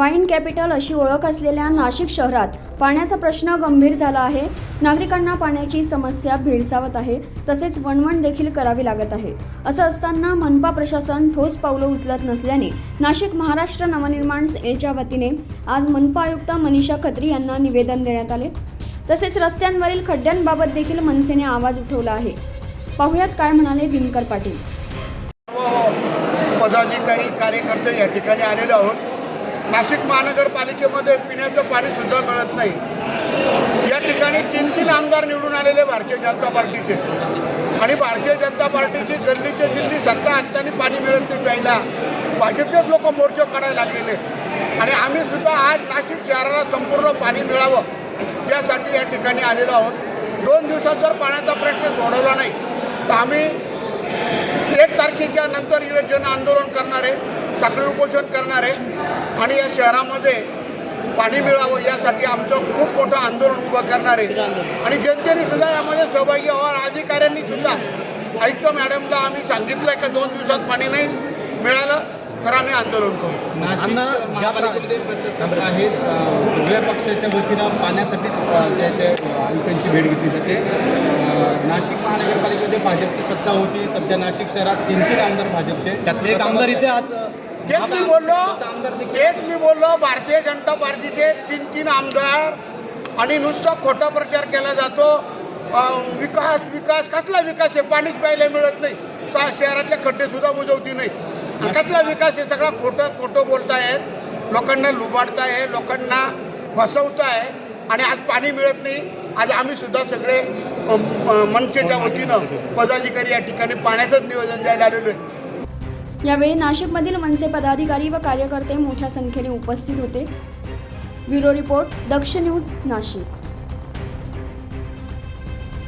Wine capital अशी ओळख असलेल्या नाशिक शहरात पाण्याचा प्रश्न गंभीर झाला आहे. नागरिकांना पाण्याची समस्या भेडसावत आहे. तसेच वणवण देखील करावी लागत आहे. असं असताना मनपा प्रशासन ठोस पावलं उचलत नसल्याने नाशिक महाराष्ट्र नवनिर्माण सेनेच्या वतीने आज मनपा आयुक्त मनीषा खत्री यांना निवेदन देण्यात आले. तसेच रस्त्यांवरील खड्ड्यांबाबत देखील मनसेने आवाज उठवला आहे. पाहुयात काय म्हणाले दिनकर पाटील. पदाधिकारी कार्यकर्ते या ठिकाणी आलेलो आहोत. नाशिक महानगरपालिकेमध्ये पिण्याचं पाणीसुद्धा मिळत नाही. या ठिकाणी तीन तीन आमदार निवडून आलेले भारतीय जनता पार्टीचे. आणि भारतीय जनता पार्टीची गल्लीचे दिल्ली सत्ता असताना पाणी मिळत नाही प्यायला. भाजपचेच लोक मोर्चे काढायला लागलेले आणि आम्ही सुद्धा आज नाशिक शहराला संपूर्ण पाणी मिळावं यासाठी या ठिकाणी आलेलो आहोत. दोन दिवसात जर पाण्याचा प्रश्न सोडवला नाही तर आम्ही एक तारखेच्या नंतर इकडे जन आंदोलन करणारे साखळी उपोषण करणारे आणि या शहरामध्ये पाणी मिळावं यासाठी आमचं खूप मोठं आंदोलन उभं करणारे आणि जनतेने सुद्धा यामध्ये सहभागी व्हावं. अधिकाऱ्यांनी सुद्धा आयुक्त मॅडमला आम्ही सांगितलं की दोन दिवसात पाणी नाही मिळालं तर आम्ही आंदोलन करू. आहेत सगळ्या पक्षाच्या वतीनं पाण्यासाठीच जे आहे ते आयुक्तांची भेट घेतली जाते. नाशिक महानगरपालिकेमध्ये भाजपची सत्ता होती. सध्या नाशिक शहरात तीन तीन आमदार भाजपचे त्यातले एक आमदार इथे आज तेच मी बोललो. तेच मी बोललो. भारतीय जनता पार्टीचे तीन तीन आमदार आणि नुसता खोटा प्रचार केला जातो. विकास विकास कसला विकास आहे? पाणीच प्यायला मिळत नाही. शहरातले खड्डे सुद्धा बुजवती नाही कसला विकास हे सगळा खोटं खोटं बोलतायत. लोकांना लुबाडताय लोकांना फसवताय. आणि आज पाणी मिळत नाही. आज आम्ही सुद्धा सगळे मनसेच्या वतीनं पदाधिकारी या ठिकाणी पाण्याचंच निवेदन द्यायला आलेलो आहे. यावेळी नाशिकमधील मनसे पदाधिकारी व कार्यकर्ते मोठ्या संख्येने उपस्थित होते. Bureau report Daksh news Nashik.